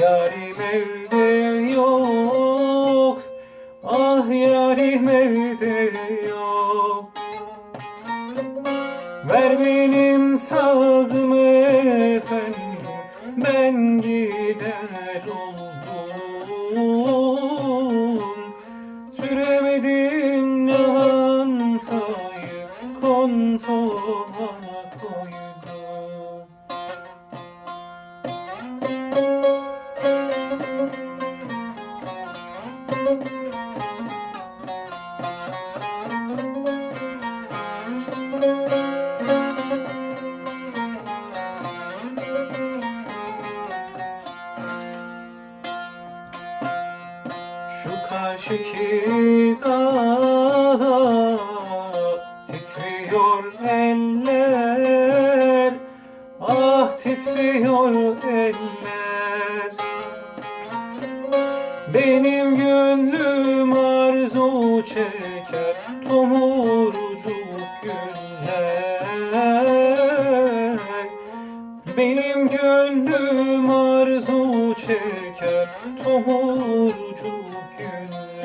Yarim evde yok. Ah yarim evde yok. Ver benim sazımı efendim Ben gider oldum. Süremedim ne hantayı Kontoma koyun Şu karşıki dağda titriyor eller. Ah titriyor eller. Benim gönlüm arzu çeker Tomul Benim gönlüm arzu çeker Tomurcuk günler